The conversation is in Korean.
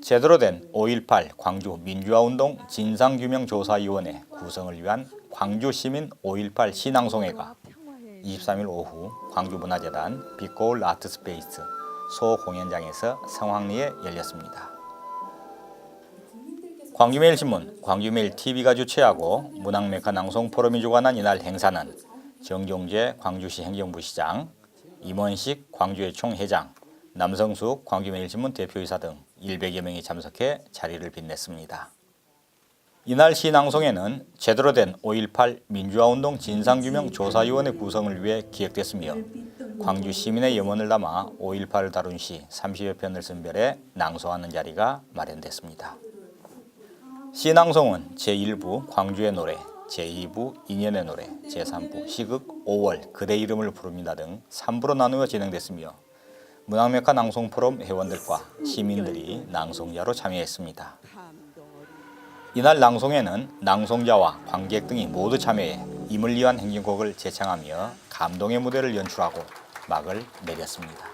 제대로 된 5.18 광주 민주화운동 진상규명조사위원회 구성을 위한 광주시민 5.18 신앙송회가 23일 오후 광주문화재단 빛거울 아트스페이스 소공연장에서 성황리에 열렸습니다. 광주매일신문, 광주매일TV가 주최하고 문학메카 낭송 포럼이 주관한 이날 행사는 정종재 광주시 행정부 시장, 임원식 광주의 총회장, 남성숙 광주매일신문 대표이사 등 100여 명이 참석해 자리를 빛냈습니다. 이날 시낭송회는 제대로 된 5.18 민주화운동 진상규명 조사위원회 구성을 위해 기획됐으며 광주 시민의 염원을 담아 5.18을 다룬 시 30여 편을 선별해 낭송하는 자리가 마련됐습니다. 시낭송은 제1부 광주의 노래, 제2부 인연의 노래, 제3부 시극 5월 그대 이름을 부릅니다 등 3부로 나누어 진행됐으며 문학메카 낭송 포럼 회원들과 시민들이 낭송자로 참여했습니다. 이날 낭송에는 낭송자와 관객 등이 모두 참여해 위한 행진곡을 제창하며 감동의 무대를 연출하고 막을 내렸습니다.